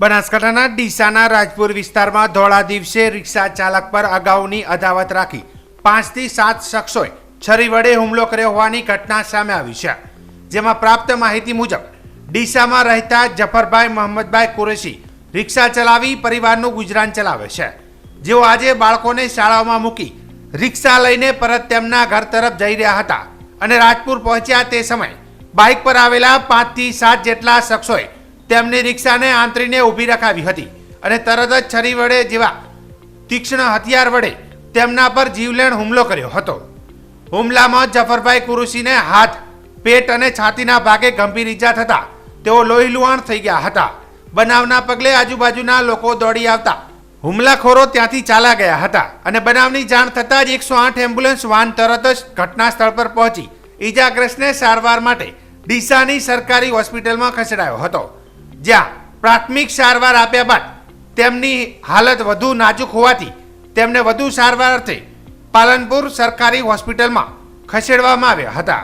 બનાસકાંઠાના ડીસાના રાજપુર વિસ્તારમાં ધોળા દિવસે રિક્ષા ચાલક પર અગાઉની અદાવત રાખી પાંચથી સાત શખ્સોએ છરી વડે હુમલો કર્યો હોવાની ઘટના સામે આવી છે. જેમાં પ્રાપ્ત માહિતી મુજબ, ડીસામાં રહેતા જફરભાઈ મોહમ્મદભાઈ કુરેશી રિક્ષા ચલાવી પરિવારનું ગુજરાન ચલાવે છે. જેઓ આજે બાળકોને શાળાઓમાં મૂકી રિક્ષા લઈને પરત તેમના ઘર તરફ જઈ રહ્યા હતા અને રાજપુર પહોંચ્યા તે સમયે બાઇક પર આવેલા પાંચથી સાત જેટલા શખ્સોએ તેમની રિક્ષાને આંતરીને ઊભી રખાવી હતી અને તરત જ છરી વડે જેવા તીક્ષ્ણ હથિયાર વડે તેમના પર જીવલેણ હુમલો કર્યો હતો. હુમલામાં જફરભાઈ કુરુશીને હાથ, પેટ અને છાતીના ભાગે ગંભીર ઈજા થતા તેઓ લોહી લુહાણ થઈ ગયા હતા. બનાવના પગલે આજુબાજુના લોકો દોડી આવતા હુમલાખોરો ત્યાંથી ચાલા ગયા હતા અને બનાવની જાણ થતાં જ એકસો આઠ એમ્બ્યુલન્સ વાન તરત જ ઘટના સ્થળ પર પહોંચી. ઈજાગ્રસ્તને સારવાર માટે ડીસાની સરકારી હોસ્પિટલમાં ખસેડાયો હતો. જ્યાં પ્રાથમિક સારવાર આપ્યા બાદ તેમની હાલત વધુ નાજુક હોવાથી તેમને વધુ સારવાર અર્થે પાલનપુર સરકારી હોસ્પિટલમાં ખસેડવામાં આવ્યા હતા.